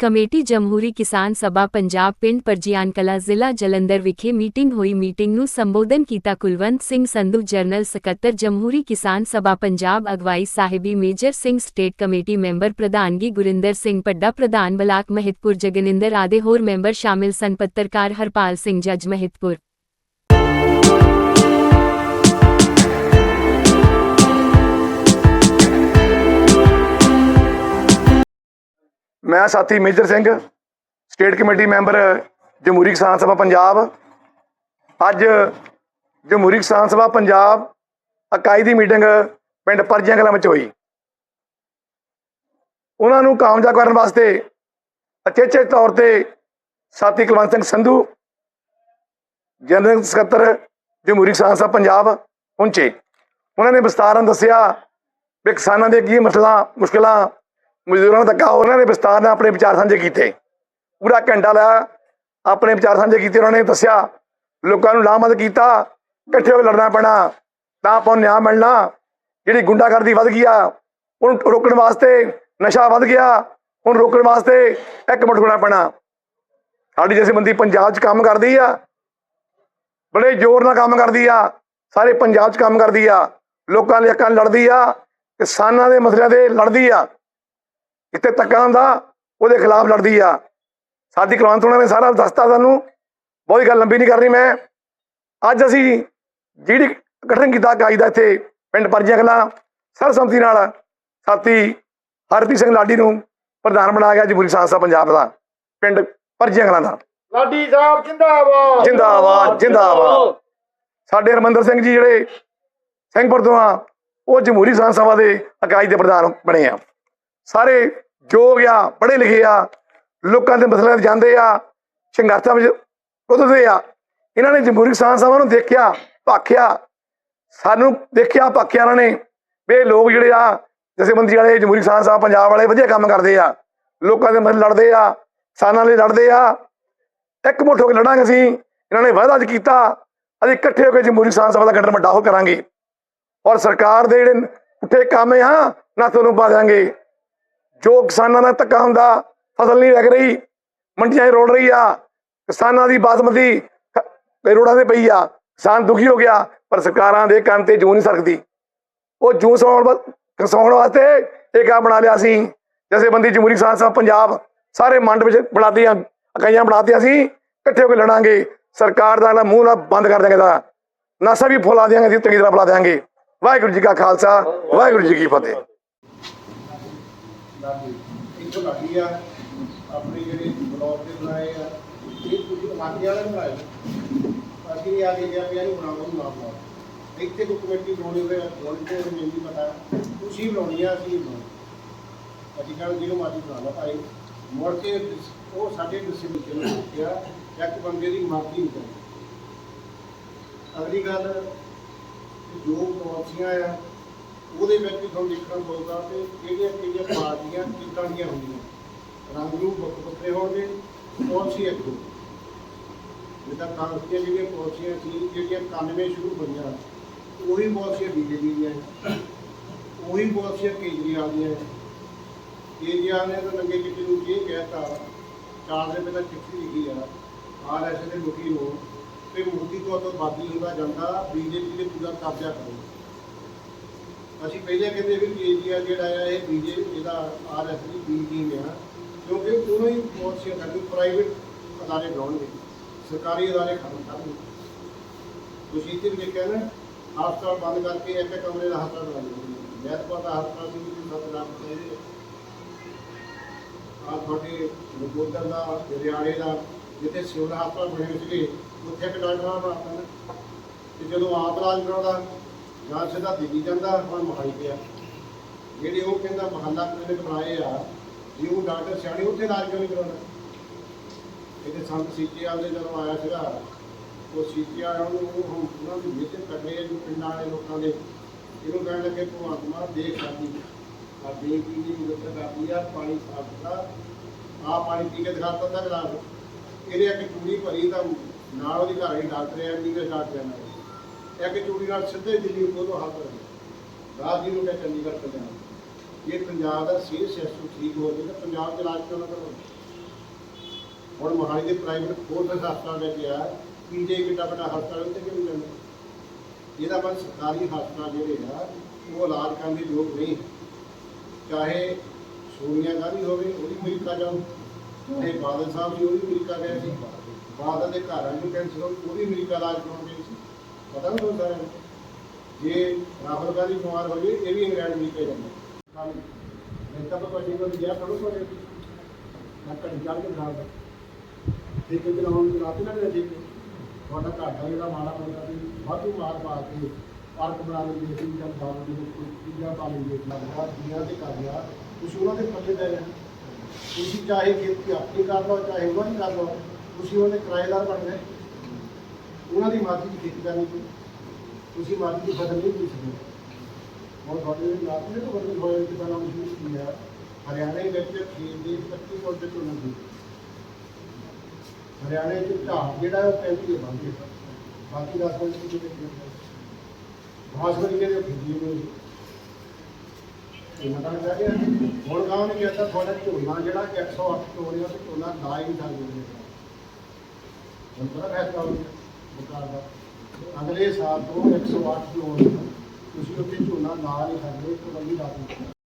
Committee ਜਮਹੂਰੀ ਕਿਸਾਨ ਸਭਾ ਪੰਜਾਬ ਪਿੰਡ ਪਰਜੀਆਨ ਕਲਾ ਜ਼ਿਲ੍ਹਾ ਜਲੰਧਰ ਵਿਖੇ ਮੀਟਿੰਗ ਹੋਈ ਮੀਟਿੰਗ ਨੂੰ ਸੰਬੋਧਨ ਕੀਤਾ ਕੁਲਵੰਤ ਸਿੰਘ ਸੰਧੂ ਜਨਰਲ ਸਕੱਤਰ ਜਮਹੂਰੀ ਕਿਸਾਨ ਸਭਾ ਪੰਜਾਬ ਅਗਵਾਈ ਸਾਹਿਬੀ Major Singh state committee member ਪ੍ਰਧਾਨਗੀ ਗੁਰਿੰਦਰ ਸਿੰਘ ਪੱਡਾ ਪ੍ਰਧਾਨ ਬਲਾਕ ਮਹਿਤਪੁਰ ਜਗਨਿੰਦਰ ਆਦੇ ਹੋਰ ਮੈਂਬਰ ਸ਼ਾਮਿਲ ਸਨ ਪੱਤਰਕਾਰ ਹਰਪਾਲ ਸਿੰਘ ਜੱਜ ਮਹਿਤਪੁਰ ਮੈਂ ਸਾਥੀ Major Singh, state committee member Jamhoori Kisan Sabha Punjab. ਅੱਜ ਜਮਹੂਰੀ ਕਿਸਾਨ ਸਭਾ ਪੰਜਾਬ ਇਕਾਈ ਦੀ ਮੀਟਿੰਗ ਪਿੰਡ ਪਰਜੀਆਂ ਕਲਾਂ ਵਿੱਚ ਹੋਈ। ਉਹਨਾਂ ਨੂੰ ਕਾਮਯਾਬ ਕਰਨ ਵਾਸਤੇ ਅਚੇਚੇ ਤੌਰ ਤੇ ਸਾਥੀ ਕੁਲਵੰਤ ਸਿੰਘ ਸੰਧੂ, ਜਨਰਲ ਸਕੱਤਰ ਜਮਹੂਰੀ ਕਿਸਾਨ ਸਭਾ ਪੰਜਾਬ ਪਹੁੰਚੇ। ਉਹਨਾਂ ਨੇ ਵਿਸਤਾਰ ਨਾਲ ਦੱਸਿਆ ਵੀ ਕਿਸਾਨਾਂ ਦੇ ਕੀ ਮਸਲਾ ਮੁਸ਼ਕਲਾਂ ਮਜ਼ਦੂਰਾਂ ਦਾ ਧੱਕਾ, ਉਹਨਾਂ ਨੇ ਵਿਸਤਾਰ ਨਾਲ ਆਪਣੇ ਵਿਚਾਰ ਸਾਂਝੇ ਕੀਤੇ। ਪੂਰਾ ਘੰਟਾ ਲਾਇਆ, ਆਪਣੇ ਵਿਚਾਰ ਸਾਂਝੇ ਕੀਤੇ, ਉਹਨਾਂ ਨੇ ਦੱਸਿਆ, ਲੋਕਾਂ ਨੂੰ ਲਾਮਤ ਕੀਤਾ, ਇਕੱਠੇ ਹੋ ਕੇ ਲੜਨਾ ਪੈਣਾ, ਤਾਂ ਆਪਾਂ ਨੂੰ ਨਿਆਂ ਮਿਲਣਾ, ਜਿਹੜੀ ਗੁੰਡਾਗਰਦੀ ਵੱਧ ਗਈ ਆ, ਉਹਨੂੰ ਰੋਕਣ ਵਾਸਤੇ ਨਸ਼ਾ ਵੱਧ ਗਿਆ ਹੁਣ ਰੋਕਣ ਵਾਸਤੇ ਇੱਕ ਮੁੱਠ ਹੋਣਾ ਪੈਣਾ। ਸਾਡੀ ਜਥੇਬੰਦੀ ਪੰਜਾਬ 'ਚ ਕੰਮ ਕਰਦੀ ਆ, ਬੜੇ ਜ਼ੋਰ ਨਾਲ ਕੰਮ ਕਰਦੀ ਆ, ਸਾਰੇ ਪੰਜਾਬ 'ਚ ਕੰਮ ਕਰਦੀ ਆ, ਲੋਕਾਂ ਲਈ ਹੱਕਾਂ ਲੜਦੀ ਆ, ਕਿਸਾਨਾਂ ਦੇ ਮਸਲਿਆਂ ਦੇ ਲੜਦੀ ਆ। ਇੱਥੇ ਧੱਕਾ ਹੁੰਦਾ ਉਹਦੇ ਖਿਲਾਫ ਲੜਦੀ ਆ। ਸਾਡੀ ਕੁਲਵੰਤ ਉਹਨਾਂ ਨੇ ਸਾਰਾ ਦੱਸਤਾ ਸਾਨੂੰ। ਬਹੁਤੀ ਗੱਲ ਲੰਬੀ ਨਹੀਂ ਕਰਨੀ ਮੈਂ। ਅੱਜ ਅਸੀਂ ਜਿਹੜੀ ਗਠਨ ਕੀਤਾ ਇਕਾਈ ਦਾ ਇੱਥੇ ਪਿੰਡ ਪਰਜੀਆਂ ਕਲਾਂ ਸਰਸੰਮਤੀ ਨਾਲ ਸਾਥੀ ਹਰਪ੍ਰੀਤ ਸਿੰਘ ਲਾਡੀ ਨੂੰ ਪ੍ਰਧਾਨ ਬਣਾਇਆ ਗਿਆ ਜਮਹੂਰੀ ਸੰਸਥਾ ਪੰਜਾਬ ਦਾ ਪਿੰਡ ਪਰਜੀਆਂ ਕਲਾਂ ਦਾ। ਲਾਡੀ ਸਾਹਿਬ ਜਿੰਦਾਬਾਦ। ਜਿੰਦਾਬਾਦ ਜਿੰਦਾਬਾਦ। ਸਾਡੇ ਹਰਮੰਦਰ ਸਿੰਘ ਜੀ ਜਿਹੜੇ ਸਿੰਘਪੁਰ ਤੋਂ ਆ ਉਹ ਜਮਹੂਰੀ ਸੰਸਥਾ ਸਭਾ ਦੇ ਇਕਾਈ ਦੇ ਪ੍ਰਧਾਨ ਬਣੇ ਆ। ਸਾਰੇ ਯੋਗ ਆ, ਪੜ੍ਹੇ ਲਿਖੇ ਆ, ਲੋਕਾਂ ਦੇ ਮਸਲਿਆਂ ਤੇ ਜਾਂਦੇ ਆ, ਸੰਘਰਸ਼ਾਂ ਵਿੱਚ ਉਤਰਦੇ ਆ। ਇਹਨਾਂ ਨੇ ਜਮਹੂਰੀ ਕਿਸਾਨ ਸਭਾ ਨੂੰ ਦੇਖਿਆ, ਭਾਖਿਆ। ਸਾਨੂੰ ਦੇਖਿਆ, ਭਾਖਿਆ ਇਹਨਾਂ ਨੇ ਵੀ ਲੋਕ ਜਿਹੜੇ ਆ ਜਥੇਬੰਦੀ ਵਾਲੇ ਜਮਹੂਰੀ ਕਿਸਾਨ ਸਭਾ, ਪੰਜਾਬ ਵਾਲੇ ਵਧੀਆ ਕੰਮ ਕਰਦੇ ਆ। ਲੋਕਾਂ ਦੇ ਮਸਲੇ ਲੜਦੇ ਆ, ਕਿਸਾਨਾਂ ਲਈ ਲੜਦੇ ਆ। ਇੱਕ ਮੁੱਠ ਹੋ ਕੇ ਲੜਾਂਗੇ ਅਸੀਂ, ਇਹਨਾਂ ਨੇ ਵਾਅਦਾ ਅੱਜ ਕੀਤਾ, ਅਸੀਂ ਇਕੱਠੇ ਹੋ ਕੇ ਜਮਹੂਰੀ ਕਿਸਾਨ ਸਭਾ ਦਾ ਗਠਨ ਵੱਡਾ ਹੋ ਕਰਾਂਗੇ। ਔਰ ਸਰਕਾਰ ਦੇ ਜਿਹੜੇ ਉੱਠੇ ਕੰਮ ਆ, ਨਾ ਤੁਹਾਨੂੰ ਪਾ ਦਿਆਂਗੇ। ਜੋ ਕਿਸਾਨਾਂ ਦਾ ਧੱਕਾ ਹੁੰਦਾ, ਫਸਲ ਨਹੀਂ ਲੱਗ ਰਹੀ, ਮੰਡੀਆਂ 'ਚ ਰੋੜ ਰਹੀ ਆ, ਕਿਸਾਨਾਂ ਦੀ ਬਾਸਮਤੀ ਰੋੜਾਂ ਤੇ ਪਈ ਆ, ਕਿਸਾਨ ਦੁਖੀ ਹੋ ਗਿਆ, ਪਰ ਸਰਕਾਰਾਂ ਦੇ ਕੰਨ ਤੇ ਜੂ ਨਹੀਂ ਸਰਕਦੀ। ਉਹ ਜੂ ਸੌਣ ਵਾ- ਕਸਾਉਣ ਵਾਸਤੇ ਇਹ ਕੰਮ ਬਣਾ ਲਿਆ ਸੀ, ਜਥੇਬੰਦੀ ਜਮਹੂਰੀ ਕਿਸਾਨ ਸਭਾ ਪੰਜਾਬ, ਸਾਰੇ ਮੰਡ ਵਿੱਚ ਬਣਾਤੀਆਂ, ਇਕਾਈਆਂ ਬਣਾਤੀਆਂ ਸੀ, ਇਕੱਠੇ ਹੋ ਕੇ ਲੜਾਂਗੇ, ਸਰਕਾਰ ਦਾ ਨਾ ਮੂੰਹ ਨਾ ਬੰਦ ਕਰ ਦਿਆਂਗੇ ਦਾ ਨਾਸਾ ਵੀ ਫੁਲਾ ਦਿਆਂਗੇ, ਅਸੀਂ ਚੰਗੀ ਤਰ੍ਹਾਂ ਬੁਲਾ ਦਿਆਂਗੇ। ਵਾਹਿਗੁਰੂ ਜੀ ਕਾ ਖਾਲਸਾ, ਵਾਹਿਗੁਰੂ ਜੀ ਕੀ ਫਤਿਹ। ਲਾਡੀ ਇੱਕ ਲਾਡੀ ਆ, ਆਪਣੇ ਜਿਹੜੇ ਬਲੌਗ ਦੇ ਬਣਾਏ ਆ। ਇਹ ਕੁਝ ਲਾਡੀ ਵਾਲੇ ਬਣਾਏ ਅਸੀਂ ਆ ਕੇ ਗਿਆ ਵੀ ਇਹਨੂੰ ਬਣਾਉਣਾ ਨਾ ਬਣਾਓ। ਇੱਥੇ ਕੋਈ ਕਮੇਟੀ ਬਣਾਉਣੀ ਹੋਵੇ, ਹੁਣ ਤੇ ਮੈਨੂੰ ਨਹੀਂ ਪਤਾ। ਤੁਸੀਂ ਬਣਾਉਣੀ ਆ, ਅਸੀਂ ਬਣਾਉਣੀ ਅਸੀਂ ਕਹਿੰਦੇ ਜਿਹਨੂੰ ਮਾਜੀ ਬਣਾ ਲਾ ਭਾਈ। ਮੁੜ ਕੇ ਉਹ ਸਾਡੇ ਡਿਸਟ੍ਰਿਬਿਊਸ਼ਨ ਨੂੰ ਦੇਖਿਆ ਇੱਕ ਬੰਦੇ ਦੀ ਮਰਜ਼ੀ ਨਹੀਂ ਅਗਲੀ ਗੱਲ, ਜੋ ਪਾਲਿਸੀਆਂ ਆ ਉਹਦੇ ਵਿੱਚ ਤੁਹਾਨੂੰ ਦੇਖਣਾ ਪਊਗਾ ਕਿ ਕਿਹੜੀਆਂ ਕਿਹੜੀਆਂ ਪਾਰਟੀਆਂ ਕਿੱਦਾਂ ਦੀਆਂ ਹੁੰਦੀਆਂ ਰੰਗ ਨੂੰ ਵੱਖ ਵੱਖਰੇ ਹੋਣਗੇ, ਪਾਲਿਸੀ ਇੱਕ ਹੋਊ। ਜਿੱਦਾਂ ਕਾਂਗਰਸ ਦੀਆਂ ਜਿਹੜੀਆਂ ਪਾਲਿਸੀਆਂ ਸੀ, ਜਿਹੜੀਆਂ 91 ਸ਼ੁਰੂ ਹੋਈਆਂ, ਉਹੀ ਪਾਲਿਸੀਆਂ ਬੀਜੇਪੀ ਦੀਆਂ ਉਹੀ ਪਾਲਿਸੀਆਂ ਕੇਜਰੀਵਾਲ ਦੀਆਂ ਹੈ। ਕੇਜਰੀਵਾਲ ਨੇ ਤਾਂ ਨੰਗੇ ਚਿੱਟੇ ਨੂੰ ਇਹ ਕਹਿਤਾ, ਚਾਰ ਦੇ ਪਹਿਲਾਂ ਚਿੱਠੀ ਲਿਖੀ ਆ ਆਰਐਸ ਦੇ ਮੁਖੀ ਨੂੰ ਕਿ ਮੋਦੀ ਤੋਂ ਤੋਂ ਬਾਦੀ ਹੁੰਦਾ ਜਾਂਦਾ, ਬੀਜੇਪੀ ਦੇ ਪੂਰਾ ਕਬਜ਼ਾ ਕਰੋ ਅਸੀਂ ਪਹਿਲੇ ਕਹਿੰਦੇ ਵੀ ਕੇਜਰੀਵਾਲ ਜਿਹੜਾ ਆ, ਇਹ ਬੀਜੇਪੀ ਇਹਦਾ ਆਰਐਸ ਦੀ ਬੀ ਟੀਮ ਆ, ਕਿਉਂਕਿ ਉਹਨੂੰ ਹੀ ਬਹੁਤ ਸੀ ਸਾਡੀ ਪ੍ਰਾਈਵੇਟ ਅਦਾਰੇ ਬਣਾਉਣਗੇ ਸਰਕਾਰੀ ਅਦਾਰੇ ਖਤਮ ਕਰਨਗੇ। ਤੁਸੀਂ ਇੱਥੇ ਵੀ ਦੇਖਿਆ ਨਾ, ਹਸਪਤਾਲ ਬੰਦ ਕਰਕੇ ਇੱਕ ਕਮਰੇ ਦਾ ਹਸਪਤਾਲ ਬਣਾ ਦਿੰਦੇ ਮਹਿਤਪੁਰ ਦਾ ਹਸਪਤਾਲ ਸੀ ਕਿ ਸੱਤ ਲੱਖ ਆ ਤੁਹਾਡੇ ਨਗੋਦਰ ਦਾ, ਹਰਿਆਣੇ ਦਾ, ਜਿੱਥੇ ਸਿਵਲ ਹਸਪਤਾਲ ਬਣੇ ਹੋਏ ਸੀਗੇ, ਉੱਥੇ ਇੱਕ ਡਾਕਟਰ ਆ ਬਣਾਤਾ ਨਾ ਤੇ ਜਦੋਂ ਆਪ ਇਲਾਜ ਕਰਾਉਂਦਾ ਜਾਂ ਸਿੱਧਾ ਦਿੱਲੀ ਜਾਂਦਾ, ਹੁਣ ਮਹਾਈ ਪਿਆ ਜਿਹੜੇ ਉਹ ਕਹਿੰਦਾ ਮਹੱਲਾ ਕਲੀਨਿਕ ਬਣਾਏ ਆ, ਜੇ ਉਹ ਡਾਕਟਰ ਸਿਆਣੇ ਉੱਥੇ ਇਲਾਜ ਕਿਉਂ ਨਹੀਂ ਕਰਾਉਂਦਾ? ਇਹਦੇ ਸੰਤ ਸੀਚੇ ਵਾਲੇ ਜਦੋਂ ਆਇਆ ਸੀਗਾ, ਉਹ ਸੀਚੇ ਵਾਲਿਆਂ ਹੁਣ ਉਹਨਾਂ ਦੀ ਮਿਹਨਤ ਕਰ ਆ, ਜੋ ਪਿੰਡਾਂ ਵਾਲੇ ਲੋਕਾਂ ਦੇ। ਇਹਨੂੰ ਕਹਿਣ ਲੱਗੇ ਭਗਵੰਤ ਮਾਨ ਦੇਖ ਸਾਡੀ ਆ। ਬੇਟੀ ਦੀ ਮਦਦ ਕਰਦੀ ਆ, ਪਾਣੀ ਸਾਫ਼ ਸੁਥਰਾ ਆ ਪਾਣੀ ਪੀ ਕੇ ਦਿਖਾ ਦਿੱਤਾ ਗਲਾਸ। ਇਹਦੇ ਇੱਕ ਚੂੜੀ ਭਰੀ ਤਾਂ ਨਾਲ ਉਹਦੀ ਘਰ ਹੀ ਡਾਕਟਰ ਐ ਐਮਬੀਬੀਐਸ ਡਾਕਟਰ ਨਾਲ ਇੱਕ ਚੂੜੀ ਨਾਲ ਸਿੱਧੇ ਦਿੱਲੀ ਕੋਲੋਂ ਹੱਥ ਰਹੇ ਰਾਜ ਜੀ ਨੂੰ ਕਿਹਾ, ਚੰਡੀਗੜ੍ਹ, ਪੰਜਾਬ। ਜਾਣਾ ਇਹ ਪੰਜਾਬ ਦਾ ਸਿਹਤ ਸਿਸਟਮ ਠੀਕ ਹੋ ਜਾਵੇ ਪੰਜਾਬ ਚ ਇਲਾਜ ਕਿਉਂ ਨਾ ਕਰੋ? ਹੁਣ ਮੋਹਾਲੀ ਦੇ ਪ੍ਰਾਈਵੇਟ ਫੋਰਸ ਹਸਪਤਾਲ ਵਿੱਚ ਆ ਪੀਜੇ ਕਿੱਡਾ ਵੱਡਾ ਹਸਪਤਾਲ ਉੱਤੇ ਕਿਉਂ ਜਾਂਦਾ? ਇਹਦਾ ਮਤਲਬ ਸਰਕਾਰੀ ਹਸਪਤਾਲ ਜਿਹੜੇ ਆ, ਉਹ ਇਲਾਜ ਕਰਨ ਦੇ ਯੋਗ ਨਹੀਂ ਚਾਹੇ ਸੋਨੀਆ ਗਾਂਧੀ ਹੋਵੇ, ਉਹ ਵੀ ਅਮਰੀਕਾ ਜਾਊ ਚਾਹੇ ਬਾਦਲ ਸਾਹਿਬ ਜੀ, ਉਹ ਵੀ ਅਮਰੀਕਾ ਗਏ ਸੀ। ਬਾਦਲ ਦੇ ਘਰ ਨੂੰ ਕੈਂਸਰ ਉਹ ਵੀ ਅਮਰੀਕਾ ਇਲਾਜ ਕਰਾਉਣ ਗਏ ਸੀ। ਪਤਾ ਨਹੀਂ ਤੁਹਾਨੂੰ ਸਾਰਿਆਂ ਨੂੰ ਜੇ ਰਾਹੁਲ ਗਾਂਧੀ ਬਿਮਾਰ ਹੋ ਗਏ ਇਹ ਵੀ ਇੰਗਲੈਂਡ ਅਮਰੀਕਾ ਜਾਂਦਾ ਮੈਂ ਤਾਂ ਤੁਹਾਡੀ ਕੋਲ ਗਿਆ ਪੜੋ ਤੁਹਾਡੇ ਮੈਂ ਕੜੀ ਚਾਹ ਕੇ ਬਣਾ ਦਾ ਠੀਕ ਹੈ ਜਨਾਬ ਨੂੰ ਰਾਤ ਨਾ ਠੀਕ ਹੈ ਤੁਹਾਡਾ ਘਰ ਦਾ ਜਿਹੜਾ ਮਾੜਾ ਬੰਦਾ ਸੀ ਵਾਧੂ ਮਾਰ ਪਾ ਕੇ ਪਾਰਕ ਬਣਾ ਲੈਂਦੇ ਸੀ ਜਾਂ ਬਾਬੂ ਦੀ ਕੋਈ ਚੀਜ਼ਾਂ ਪਾ ਲੈਂਦੇ ਸੀ ਲੱਗਦਾ ਦੀਆਂ ਤੇ ਕਰ ਲਿਆ ਤੁਸੀਂ ਉਹਨਾਂ ਦੇ ਪੱਲੇ ਪੈ ਗਏ ਤੁਸੀਂ ਚਾਹੇ ਖੇਤੀ ਆਪਣੀ ਕਰ ਲਓ ਚਾਹੇ ਉਹਨਾਂ ਦੀ ਕਰ ਦੀ ਮਰਜ਼ੀ ਦੀ ਖੇਤੀ ਕਰਨੀ ਸੀ। ਤੁਸੀਂ ਮਰਜ਼ੀ ਦੀ ਫਸਲ ਨਹੀਂ ਬੀਜ ਸਕਦੇ ਹੁਣ ਤੁਹਾਡੇ ਜਿਹੜੇ ਲਾਭ ਤੋਂ ਬਦਲ ਹੋਏ ਕਿ ਪਹਿਲਾਂ ਸ਼ੁਰੂ ਕੀ ਹੈ? ਹਰਿਆਣੇ ਵਿੱਚ ਖੇਤ ਦੇ 25 ਕੁਇੰਟਲ ਝੋਨੇ ਸੀ ਹਰਿਆਣੇ ਚ ਝਾੜ ਜਿਹੜਾ ਉਹ 35 ਦੇ ਬੰਦੇ ਬਾਕੀ 10 ਕੁਇੰਟਲ ਕਿਤੇ ਬਾਸਮਤੀ ਜਿਹੜੇ ਖੇਤੀ ਨੇ ਇਹ ਮਤਾਂ ਕਹਿ ਹੁਣ ਗਾਉਂ ਨੇ ਕਿਹਾ ਤੁਹਾਡਾ ਝੋਨਾ ਜਿਹੜਾ 108 ਤੋੜਿਆ ਤੇ ਝੋਨਾ ਲਾ ਹੀ ਨਹੀਂ ਸਕਦੇ ਹੁਣ ਬੜਾ ਫੈਸਲਾ ਹੋ ਗਿਆ। ਸਰਕਾਰ ਦਾ ਅਗਲੇ ਸਾਲ ਤੋਂ 108 ਤੋੜ ਤੁਸੀਂ ਉੱਥੇ ਝੋਨਾ ਲਾ ਨਹੀਂ ਸਕਦੇ ਇੱਕ ਬੰਦੀ ਲਾ ਦਿੱਤੀ